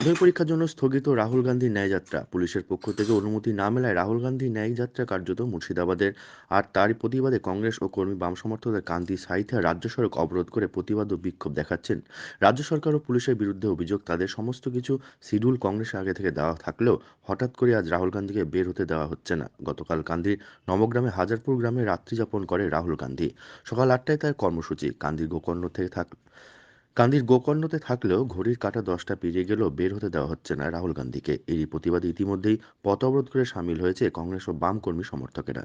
মাধ্যমিক পরীক্ষার জন্য স্থগিত রাহুল গান্ধীর ন্যায়যাত্রা। পুলিশের পক্ষ থেকে অনুমতি না মেলায় রাহুল গান্ধীর ন্যায়যাত্রা কার্যত মুর্শিদাবাদের। আর তার প্রতিবাদে কংগ্রেস ও কর্মী বাম সমর্থকদের কান্দি সাইথে রাজ্য সড়ক অবরোধ করে প্রতিবাদ ও বিক্ষোভ দেখাচ্ছেন। রাজ্য সরকার ও পুলিশের বিরুদ্ধে অভিযোগ, তাদের সমস্ত কিছু শিডিউল কংগ্রেসের আগে থেকে দেওয়া থাকলেও হঠাৎ করে আজ রাহুল গান্ধীকে বের হতে দেওয়া হচ্ছে না। গতকাল কান্দির নবগ্রামে হাজারপুর গ্রামে রাত্রি যাপন করে রাহুল গান্ধী। সকাল আটটায় তার কর্মসূচি কান্দির গোকর্ণ থেকে থাক কান্দির গোকর্ণতে থাকলেও ঘড়ির কাঁটা দশটা পেরিয়ে গেলেও বের হতে দেওয়া হচ্ছে না রাহুল গান্ধীকে। এরই প্রতিবাদে ইতিমধ্যেই পথ অবরোধ করে সামিল হয়েছে কংগ্রেস ও বাম কর্মী সমর্থকেরা।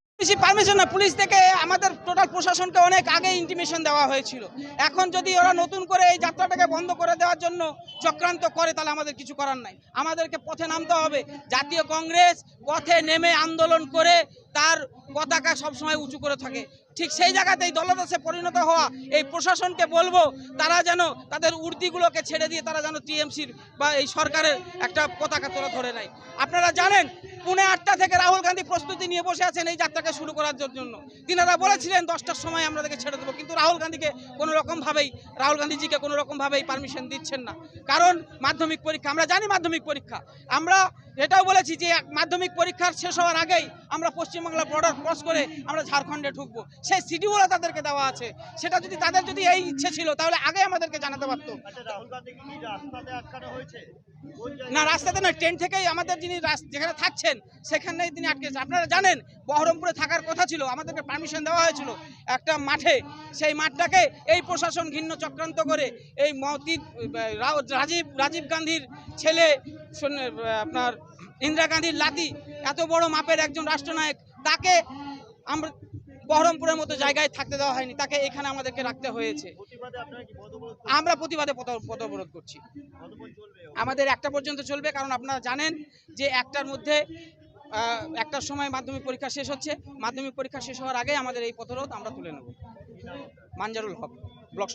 পুলিশি পারমিশন না পুলিশ থেকে আমাদের টোটাল প্রশাসনকে অনেক আগে ইন্টিমেশন দেওয়া হয়েছিল। এখন যদি ওরা নতুন করে এই যাত্রাটাকে বন্ধ করে দেওয়ার জন্য চক্রান্ত করে, তাহলে আমাদের কিছু করার নাই। আমাদেরকে পথে নামতে হবে। জাতীয় কংগ্রেস পথে নেমে আন্দোলন করে তার পতাকা সবসময় উঁচু করে থাকে। ঠিক সেই জায়গাতেই দলদাসে পরিণত হওয়া এই প্রশাসনকে বলব, তারা যেন তাদের উর্দিগুলোকে ছেড়ে দিয়ে তারা যেন টিএমসির বা এই সরকারের একটা পতাকা তোলা ধরে নেয়। আপনারা জানেন, পুনে আটটা থেকে রাহুল গান্ধী প্রস্তুতি নিয়ে বসে আছেন এই যাত্রাকে শুরু করার জন্য। তিনারা বলেছিলেন, দশটার সময় আমরা তাদেরকে ছেড়ে দেবো। কিন্তু রাহুল গান্ধীকে কোনো রকমভাবেই, রাহুল গান্ধীজিকে কোনো রকমভাবেই পারমিশন দিচ্ছেন না। কারণ, মাধ্যমিক পরীক্ষা, আমরা জানি মাধ্যমিক পরীক্ষা। আমরা এটাও বলেছি যে, মাধ্যমিক পরীক্ষার শেষ হওয়ার আগেই আমরা পশ্চিমবাংলা বর্ডার ক্রস করে আমরা ঝাড়খণ্ডে ঢুকবো। সেই শিডিউলও তাদেরকে দেওয়া আছে। সেটা যদি তাদের যদি এই ইচ্ছে ছিল তাহলে আগে আমাদেরকে জানাতে পারতো। আচ্ছা? না রাস্তাতে না ট্রেন থেকেই আমাদের যিনি যেখানে থাকছেন সেখানেই তিনি আটকেছে আপনারা জানেন বহরমপুরে থাকার কথা ছিল আমাদেরকে পারমিশন দেওয়া হয়েছিল একটা মাঠে। সেই মাঠটাকে এই প্রশাসন ঘিন্ন চক্রান্ত করে এই মতি রাজীব রাজীব গান্ধীর ছেলে আপনার ইন্দিরা গান্ধীর লাতি এত বড় মাপের একজন রাষ্ট্রনায়ক তাকে আমরা বহরমপুরের মতো জায়গায় থাকতে দেওয়া হয়নি, তাকে এখানে আমাদেরকে রাখতে হয়েছে। আমরা প্রতিবাদে পথ- অবরোধ করছি। আমাদের একটা পর্যন্ত চলবে, কারণ আপনারা জানেন যে একটার মধ্যে একটার সময় মাধ্যমিক পরীক্ষা শেষ হচ্ছে। মাধ্যমিক পরীক্ষা শেষ হওয়ার আগে আমাদের এই পথরোধ আমরা তুলে নেব। মানজারুল হক, ব্লক